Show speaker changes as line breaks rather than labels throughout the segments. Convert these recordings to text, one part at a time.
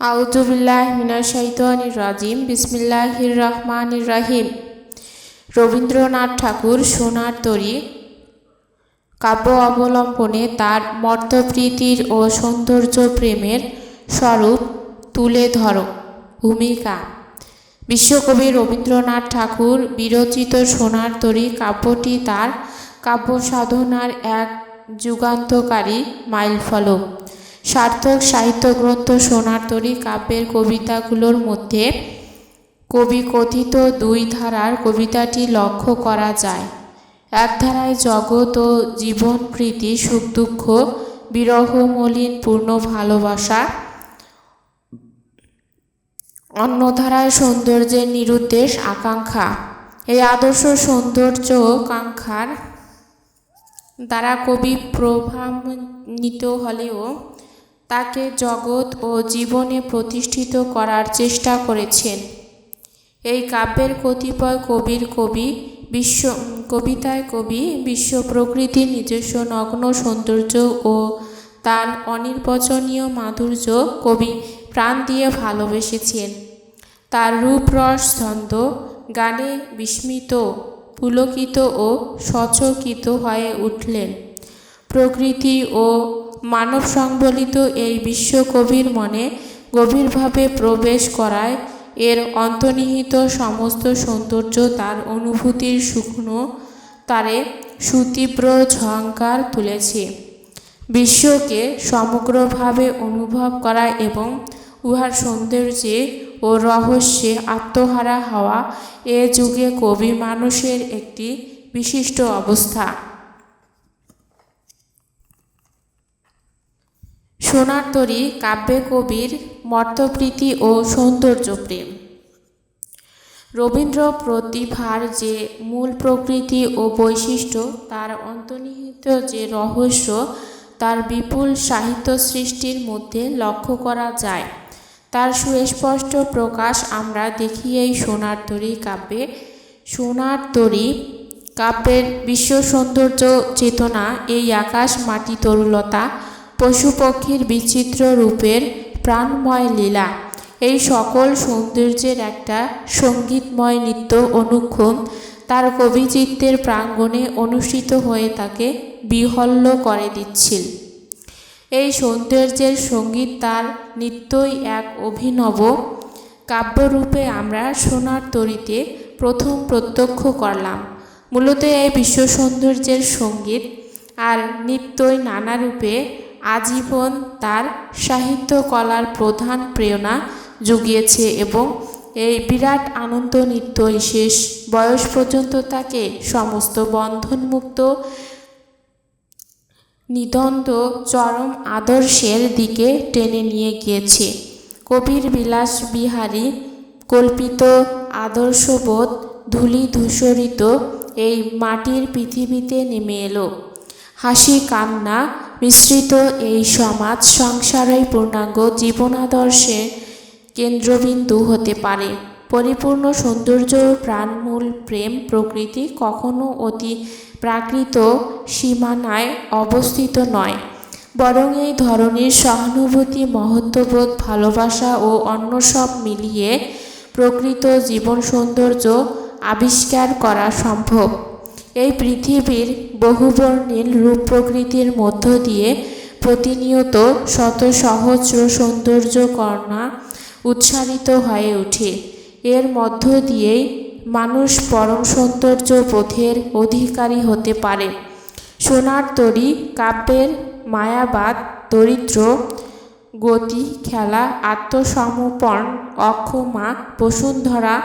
আউজুবিল্লাহ মিনাশাইতানির রাজিম, বিসমিল্লাহির রহমানির রাহিম। রবীন্দ্রনাথ ঠাকুর সোনার তরী, কাব্য অবলম্বনে তার মর্তপ্রীতির ও সৌন্দর্য প্রেমের স্বরূপ তুলে ধরো। ভূমিকা, বিশ্বকবি রবীন্দ্রনাথ ঠাকুর বিরচিত সোনার তরী কাব্যটি তার কাব্য সাধনার এক যুগান্তকারী মাইলফলক। সার্থক সাহিত্যগ্রন্থ সোনার তরী, কাব্যের কবিতাগুলোর মধ্যে কবি কথিত দুই ধারার কবিতাটি লক্ষ্য করা যায়। এক ধারায় জগৎ ও জীবন প্রীতি, সুখ দুঃখ, বিরহ, মলিন, পূর্ণ ভালোবাসা। অন্য ধারায় সৌন্দর্যের নিরুদ্দেশ, আকাঙ্ক্ষা। এই আদর্শ সৌন্দর্য কাঙ্ক্ষার দ্বারা কবি প্রভাবান্বিত হলেও তাকে জগৎ ও জীবনে প্রতিষ্ঠিত করার চেষ্টা করেছেন। এই কাব্যের কতিপয় কবির কবি বিশ্ব, কবিতায় কবি বিশ্ব প্রকৃতির নিজস্ব নগ্ন সৌন্দর্য ও তার অনির্বচনীয় মাধুর্য কবি প্রাণ দিয়ে ভালোবেসেছেন। তার রূপরস ছন্দ গানে বিস্মিত, পুলকিত ও সচকিত হয়ে উঠলেন। প্রকৃতি ও মানব সংবলিত এই বিশ্বকবির মনে গভীরভাবে প্রবেশ করায়। এর অন্তর্নিহিত সমস্ত সৌন্দর্য তার অনুভূতির শুকনো তারে সুতীব্র ঝঙ্কার তুলেছে। বিশ্বকে সমগ্রভাবে অনুভব করা এবং উহার সৌন্দর্যে ও রহস্যে আত্মহারা হওয়া এ যুগে কবি মানুষের একটি বিশিষ্ট অবস্থা। সোনার তরী, কাব্যে কবির, মর্তপ্রীতি ও সৌন্দর্য প্রেম রবীন্দ্র প্রতিভার যে মূল প্রকৃতি ও বৈশিষ্ট্য, তার অন্তর্নিহিত যে রহস্য, তার বিপুল সাহিত্য সৃষ্টির মধ্যে লক্ষ্য করা যায়। তার সুস্পষ্ট প্রকাশ আমরা দেখি এই সোনার তরী কাব্যে। সোনার তরী, কাব্যের বিশ্ব সৌন্দর্য চেতনা, এই আকাশ মাটি তরুলতা পশু পক্ষীর বিচিত্র রূপের প্রাণময় লীলা। এই সকল সৌন্দর্যের একটা সঙ্গীতময় নৃত্য অনুক্ষণ তার কবিচিত্রের প্রাঙ্গণে অনুষ্ঠিত হয়ে তাকে বিহল্য করে দিচ্ছিল। এই সৌন্দর্যের সংগীত তার নিত্যই এক অভিনব কাব্যরূপে আমরা সোনার তরিতে প্রথম প্রত্যক্ষ করলাম। মূলত এই বিশ্ব সৌন্দর্যের সংগীত আর নিত্যই নানা রূপে আজীবন তার সাহিত্য কলার প্রধান প্রেরণা জুগিয়েছে এবং এই বিরাট আনন্দ নিত্যই শেষ বয়স পর্যন্ত তাকে সমস্ত বন্ধনমুক্ত নিদন্ত চরম আদর্শের দিকে টেনে নিয়ে গিয়েছে। কবির বিলাস বিহারী কল্পিত আদর্শবোধ ধূলি ধূসরিত এই মাটির পৃথিবীতে নেমে এলো। হাসি কান্না মিশ্রিত এই সমাজ সংসারই পূর্ণাঙ্গ জীবনাদর্শে কেন্দ্রবিন্দু হতে পারে। পরিপূর্ণ সৌন্দর্য, প্রাণমূল প্রেম প্রকৃতি কখনো অতি প্রাকৃত সীমানায় অবস্থিত নয়। বরং এই ধরনের সহানুভূতি, মহত্ববোধ, ভালোবাসা ও অন্য সব মিলিয়ে প্রকৃত জীবন সৌন্দর্য আবিষ্কার করা সম্ভব। এই পৃথিবীর বহুবর্ণীল রূপ প্রকৃতির মধ্য দিয়ে প্রতিনিয়ত শত সহস্র সৌন্দর্য কর্ণা উচ্চারিত হয়ে ওঠে এর মধ্য দিয়েই মানুষ পরম সৌন্দর্য বোধের অধিকারী হতে পারে। সোনার তরী, কাব্যের মায়াবাদ, দরিদ্র, গতি, খেলা, আত্মসমর্পণ, অক্ষমা, বসুন্ধরা,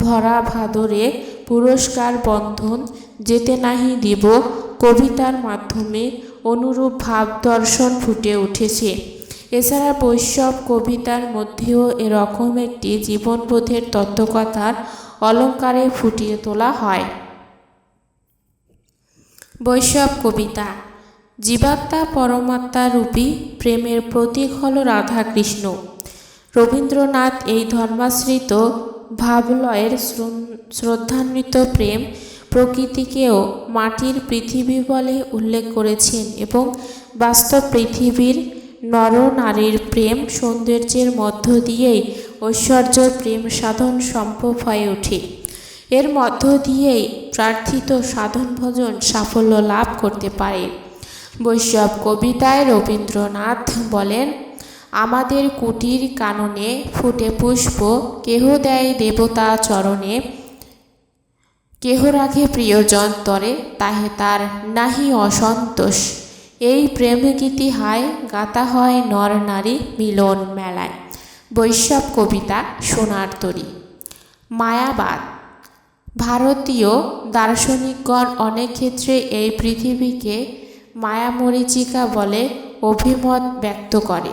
ভরা ভাদরে পুরস্কার বন্ধন যেতে নাহি দিব। কবিতার মাধ্যমে অনুরূপ ভাব দর্শন ফুটে উঠেছে। এছাড়া বৈষ্ণব কবিতার মধ্যেও এরকম একটি জীবনবোধের তত্ত্বকথার অলঙ্কারে ফুটিয়ে তোলা হয়। বৈষ্ণব কবিতা। জীবাত্মা পরমাত্মা রূপী প্রেমের প্রতীক হল রাধাকৃষ্ণ। রবীন্দ্রনাথ এই ধর্মাশ্রিত ভাবলয়ের শ্রদ্ধান্বিত প্রেম প্রকৃতিকেও মাটির পৃথিবী বলে উল্লেখ করেছেন এবং বাস্তব পৃথিবীর নরনারীর প্রেম সৌন্দর্যের মধ্য দিয়েই ঐশ্বর্য প্রেম সাধন সম্ভব হয়ে ওঠে। এর মধ্য দিয়েই প্রার্থিত সাধন ভজন সাফল্য লাভ করতে পারে। বৈষ্ণব কবিতায় রবীন্দ্রনাথ বলেন, আমাদের কুটির কাননে ফুটে পুষ্প, কেহ দেয় দেবতা চরণে কেহ রাখে প্রিয়জন তরে, তাহে তার নাহি অসন্তোষ। এই প্রেম গীতি হায় গাতা হয় নর নারী মিলন মেলায়। বৈষ্ণব কবিতা সোনার তরী। মায়াবাদ। ভারতীয় দার্শনিকগণ অনেক ক্ষেত্রে এই পৃথিবীকে মায়ামরীচিকা বলে অভিমত ব্যক্ত করে।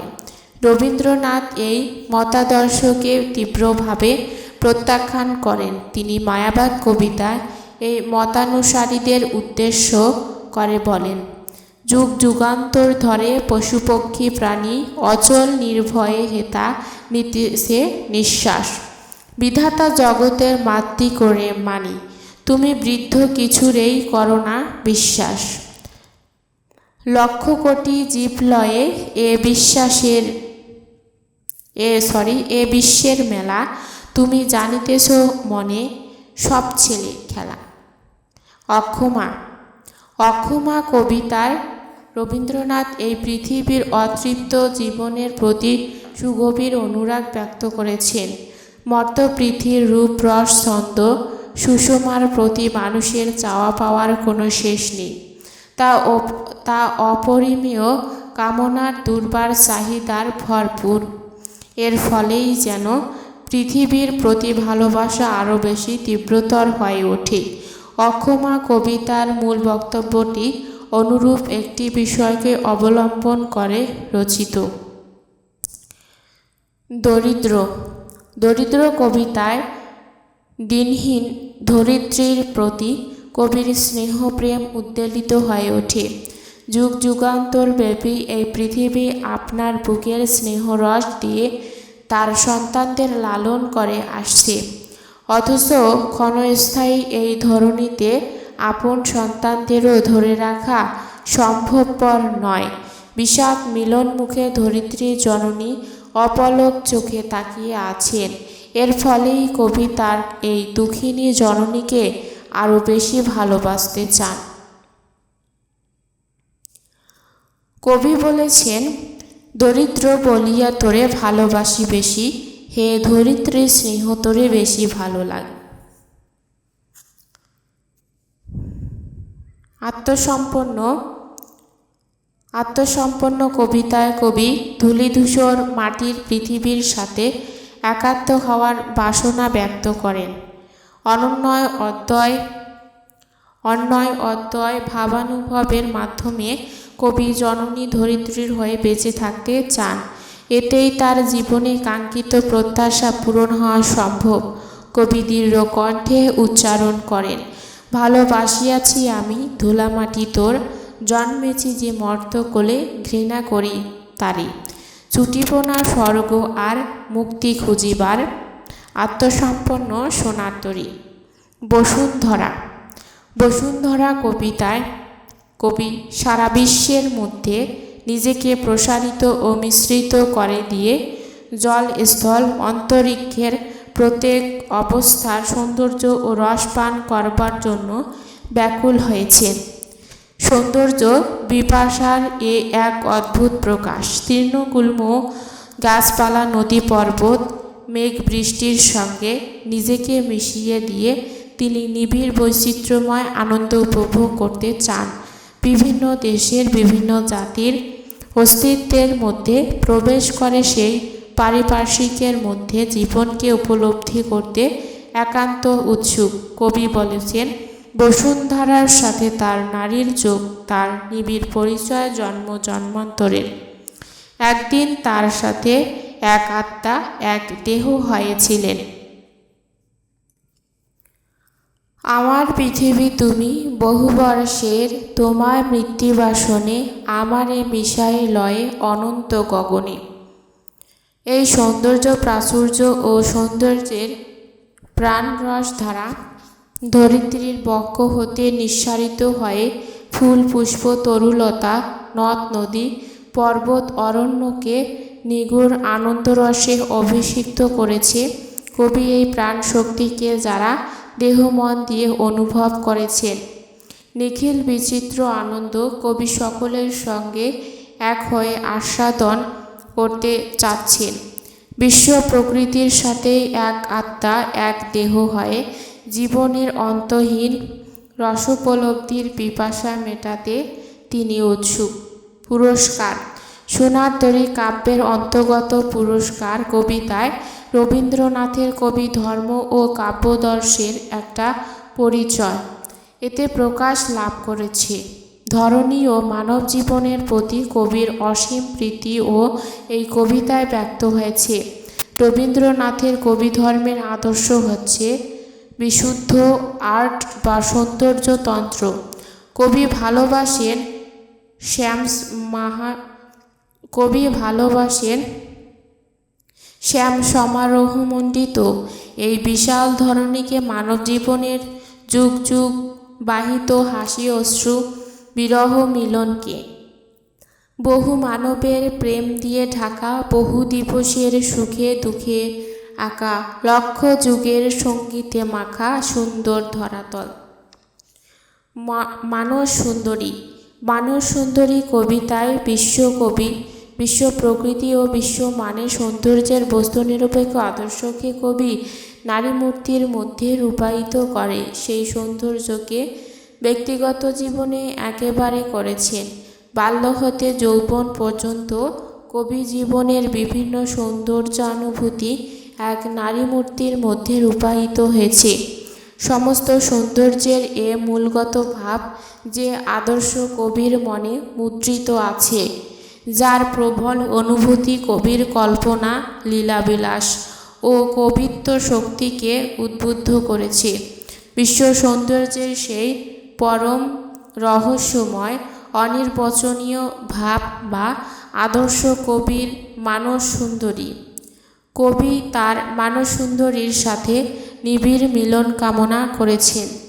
রবীন্দ্রনাথ এই মতাদর্শকে তীব্রভাবে প্রত্যাখ্যান করেন। তিনি মায়াবাদ কবিতায় এই মতানুসারীদের উদ্দেশ্য করে বলেন, যুগ যুগান্তর ধরে পশুপক্ষী প্রাণী অচল নির্ভয়ে হেতা নিতেছে নিঃশ্বাস। বিধাতা জগতের মাতৃ করে মানি, তুমি বৃদ্ধ কিছুরেই করো না বিশ্বাস। লক্ষ কোটি জীবলয়ে এ বিশ্বাসের, এ সরি এ বিশ্বের মেলা তুমি জানিতেছ মনে সব ছেলে খেলা। অক্ষমা অক্ষমা কবিতায় রবীন্দ্রনাথ এই পৃথিবীর অতৃপ্ত জীবনের প্রতি সুগভীর অনুরাগ ব্যক্ত করেছেন। মর্ত পৃথিবীর রূপ, রস, ছন্দ, সুষমার প্রতি মানুষের চাওয়া পাওয়ার কোনো শেষ নেই। তা তা অপরিমেয় কামনার দুর্বার চাহিদার ভরপুর। এর ফলেই যেন পৃথিবীর প্রতি ভালোবাসা আরও বেশি তীব্রতর হয়ে ওঠে। অক্ষমা কবিতার মূল বক্তব্যটি অনুরূপ একটি বিষয়কে অবলম্বন করে রচিত। দরিদ্র। দরিদ্র কবিতায় দিনহীন ধরিত্রীর প্রতি কবির স্নেহপ্রেম উদ্বেলিত হয়ে ওঠে। যুগ যুগান্তর ব্যাপী এই পৃথিবী আপনার বুকের স্নেহরস দিয়ে তার সন্তানদের লালন করে আসছে। অথচ ক্ষণস্থায়ী এই ধরনীতে আপন সন্তানদেরও ধরে রাখা সম্ভবপর নয়। বিষাদ মিলন মুখে ধরিত্রী জননী অপলক চোখে তাকিয়ে আছেন। এর ফলেই কবি তার এই দুঃখিনী জননীকে আরও বেশি ভালোবাসতে চান। কবি বলেছেন দরিদ্র বলিয়া তোরে ভালোবাসি বেশি, হে ধরিত্রী স্নেহ তোরে বেশি ভালো লাগে। আত্মসম্পন্ন আত্মসম্পন্ন কবিতায় কবি ধূলিধূসর মাটির পৃথিবীর সাথে একাত্ম হওয়ার বাসনা ব্যক্ত করেন। অনন্যয় অদ্বয় অন্যয় অদ্বয় ভাবানুভবের মাধ্যমে কবি জননী ধরিত্রীর হয়ে বেঁচে থাকতে চান। এতেই তার জীবনে কাঙ্ক্ষিত প্রত্যাশা পূরণ হওয়া সম্ভব। কবি দৃঢ় কণ্ঠে উচ্চারণ করেন, ভালোবাসিয়াছি আমি, ধুলামাটি তোর, জন্মেছি যে মর্ত কোলে ঘৃণা করি তারি। ছুটিব না স্বর্গ আর মুক্তি খুঁজিবার, আত্মসম্পন্ন সোনাতরী বসুন্ধরা বসুন্ধরা কবিতায় কবি সারা বিশ্বের মধ্যে নিজেকে প্রসারিত ও মিশ্রিত করে দিয়ে জল স্থল অন্তরিক্ষের প্রত্যেক অবস্থার সৌন্দর্য ও রস পান করবার জন্য ব্যাকুল হয়েছেন। সৌন্দর্য বিপাশার এ এক অদ্ভুত প্রকাশ। তৃণগুল্ম গাছপালা, নদী পর্বত, মেঘ বৃষ্টির সঙ্গে নিজেকে মিশিয়ে দিয়ে তিনি নিবিড় বৈচিত্র্যময় আনন্দ উপভোগ করতে চান। বিভিন্ন দেশের বিভিন্ন জাতির অস্তিত্বের মধ্যে প্রবেশ করে সেই পারিপার্শ্বিকের মধ্যে জীবনকে উপলব্ধি করতে একান্ত উৎসুক। কবি বলেছেন, বসুন্ধরার সাথে তার নারীর যোগ, তার নিবিড় পরিচয় জন্ম জন্মান্তরের। একদিন তার সাথে এক আত্মা, এক দেহ হয়েছিলেন। আমার পৃথিবী তুমি, বহু বর্ষের তোমার মৃত্যুবাসনে আমারে মিশাই লয়ে অনন্ত গগনে। এই সৌন্দর্য প্রাচুর্য ও সৌন্দর্যের প্রাণরস ধারা ধরিত্রীর বক্ষ হতে নিঃসারিত হয়ে ফুল, পুষ্প, তরুলতা, নদ, নদী, পর্বত, অরণ্যকে নিগুড় আনন্দরসে অভিষিক্ত করেছে কবি এই প্রাণ শক্তিকে যারা দেহ মন দিয়ে অনুভব করেছেন। নিখিল বিচিত্র আনন্দ কবি সকলের সঙ্গে এক হয়ে আস্বাদন করতে চাচ্ছেন। বিশ্ব প্রকৃতির সাথে এক আত্মা, এক দেহ হয়ে জীবনের অন্তহীন রসোপলব্ধির পিপাসা মেটাতে তিনি উৎসুক। পুরস্কার। সোনার তরী কাব্যের অন্তর্গত পুরস্কার কবিতায় রবীন্দ্রনাথের কবি ধর্ম ও কাব্যদর্শের একটা পরিচয়। এতে প্রকাশ লাভ করেছে। ধরনী ও মানব জীবনের প্রতি কবির অসীম প্রীতি ও এই কবিতায় ব্যক্ত হয়েছে। রবীন্দ্রনাথের কবি ধর্মের আদর্শ হচ্ছে বিশুদ্ধ আর্ট বা সৌন্দর্যতন্ত্র। কবি ভালোবাসেন শ্যামস মাহা কবি ভালোবাসেন। শ্যাম সমারোহমণ্ডিত এই বিশাল ধরণীকে মানব জীবনের যুগ যুগ বাহিত হাসি অশ্রু বিরহ মিলনকে। বহু মানবের প্রেম দিয়ে ঢাকা বহু দিবসের সুখে দুঃখে আঁকা লক্ষ যুগের সঙ্গীতে মাখা সুন্দর ধরাতল। মানস সুন্দরী। মানস সুন্দরী কবিতায় বিশ্বকবি বিশ্ব প্রকৃতি ও বিশ্ব মানে সৌন্দর্যের বস্তু নিরপেক্ষ আদর্শকে কবি নারী মূর্তির মধ্যে রূপায়িত করে, সেই সৌন্দর্যকে ব্যক্তিগত জীবনে একেবারে করেছেন। বাল্য হতে যৌবন পর্যন্ত কবি জীবনের বিভিন্ন সৌন্দর্যানুভূতি এক নারী মূর্তির মধ্যে রূপায়িত হয়েছে। সমস্ত সৌন্দর্যের এ মূলগত ভাব যে আদর্শ কবির মনে মুদ্রিত আছে। যার প্রবল অনুভূতি কবির কল্পনা, লীলাবিলাস ও কবিত্ব শক্তিকে উদ্বুদ্ধ করেছে। বিশ্ব সৌন্দর্যের সেই পরম রহস্যময়, অনির্বচনীয় ভাব বা আদর্শ কবির মানস সুন্দরী। কবি তার মানস সুন্দরীর সাথে নিবিড় মিলন কামনা করেছেন।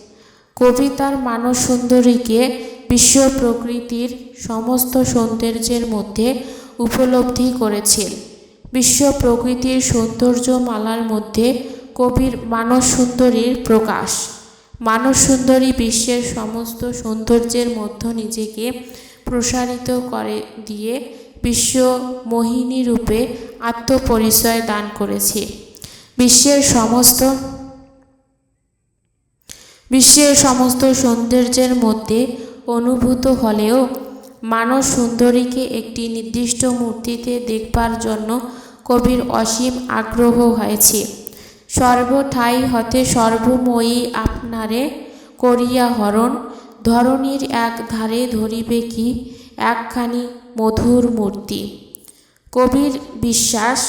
কবি তার মানস সুন্দরীকে বিশ্ব প্রকৃতির সমস্ত সৌন্দর্যের মধ্যে উপলব্ধি করেছেন বিশ্ব প্রকৃতির সৌন্দর্যমালার মধ্যে কবির মানস সুন্দরীর প্রকাশ। মানস সুন্দরী বিশ্বের সমস্ত সৌন্দর্যের মধ্যে নিজেকে প্রসারিত করে দিয়ে বিশ্ব মোহিনী রূপে আত্মপরিচয় দান করেছে। বিশ্বের সমস্ত বিশ্বের সমস্ত সৌন্দর্যের মধ্যে অনুভূত হলেও মানস সুন্দরীকে একটি নির্দিষ্ট মূর্তিতে দেখবার জন্য কবির অসীম আগ্রহ হয়েছে। সর্বঠাই হতে সর্বময়ী আপনারে করিয়া হরণ, ধরণীর এক ধারে ধরিবে কি, একখানি মধুর মূর্তি। কবির বিশ্বাস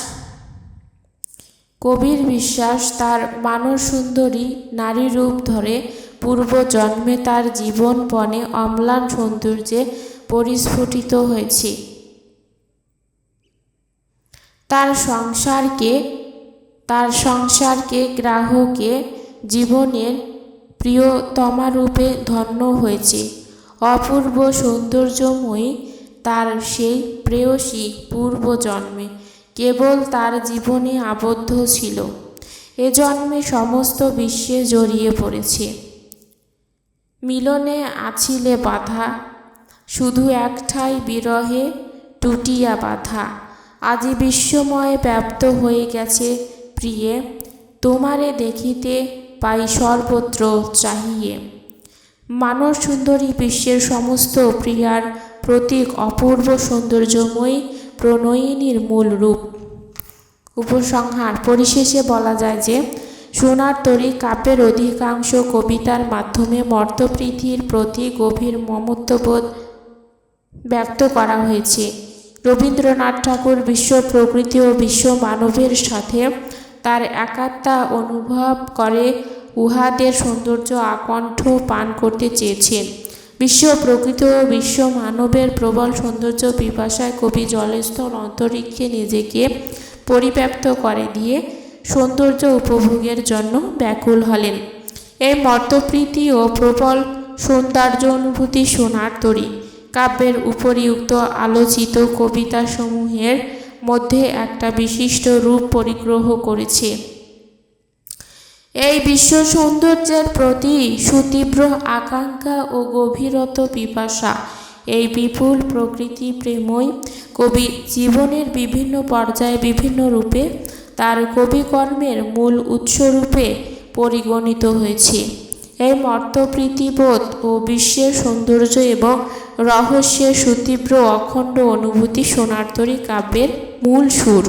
কবির বিশ্বাস তার মানস সুন্দরী নারী রূপ ধরে। পূর্ব জন্মে তার জীবন বনে অম্লান সৌন্দর্যে পরিস্ফুটিত হয়েছে। তার সংসারকে তার সংসারকে গ্রাহকে জীবনের প্রিয়তমা রূপে ধন্য হয়েছে। অপূর্ব সৌন্দর্যময়ী তার সেই প্রেয়সী পূর্বজন্মে। কেবল তার জীবনে আবদ্ধ ছিল। এ জন্মে সমস্ত বিশ্বে জড়িয়ে পড়েছে। মিলনে আছিলে বাধা, শুধু একঠাই বিরহে টুটিয়া বাধা। আজি বিশ্বময় ব্যাপ্ত হয়ে গেছে প্রিয়ে, তোমারে দেখিতে পাই সর্বত্র চাহিয়ে। মানব সুন্দরী বিশ্বের সমস্ত প্রিয়ার প্রতীক অপূর্ব সৌন্দর্যময়ী প্রণয়িনীর মূল রূপ। উপসংহার পরিশেষে বলা যায় যে, সোনার তরী কাপের অধিকাংশ কবিতার মাধ্যমে মর্তপৃথিবীর প্রতি গভীর মমত্ববোধ ব্যক্ত করা হয়েছে। রবীন্দ্রনাথ ঠাকুর বিশ্ব প্রকৃতি ও বিশ্ব মানবের সাথে তার একাত্মা অনুভব করে উহাদের সৌন্দর্য আকণ্ঠ পান করতে চেয়েছেন। বিশ্ব প্রকৃত, বিশ্ব মানবের প্রবল সৌন্দর্য পিপাসায় কবি জলস্থল অন্তরিক্ষে নিজেকে পরিব্যাপ্ত করে দিয়ে সৌন্দর্য উপভোগের জন্য ব্যাকুল হলেন। এই মর্তপ্রীতি ও প্রবল সৌন্দর্য অনুভূতি সোনার তরী। কাব্যের উপরিউক্ত আলোচিত কবিতাসমূহের মধ্যে একটা বিশিষ্ট রূপ পরিগ্রহ করেছে। এই বিশ্ব সৌন্দর্যের প্রতি সুতীব্র আকাঙ্ক্ষা ও গভীরত পিপাসা। এই বিপুল প্রকৃতি প্রেমই কবি জীবনের বিভিন্ন পর্যায়ে বিভিন্ন রূপে তার কবিকর্মের মূল উৎসরূপে পরিগণিত হয়েছে। এই মর্তপ্রীতিবোধ ও বিশ্বের সৌন্দর্য এবং রহস্যের সুতীব্র অখণ্ড অনুভূতি সোনারতরী কাব্যের মূল সুর।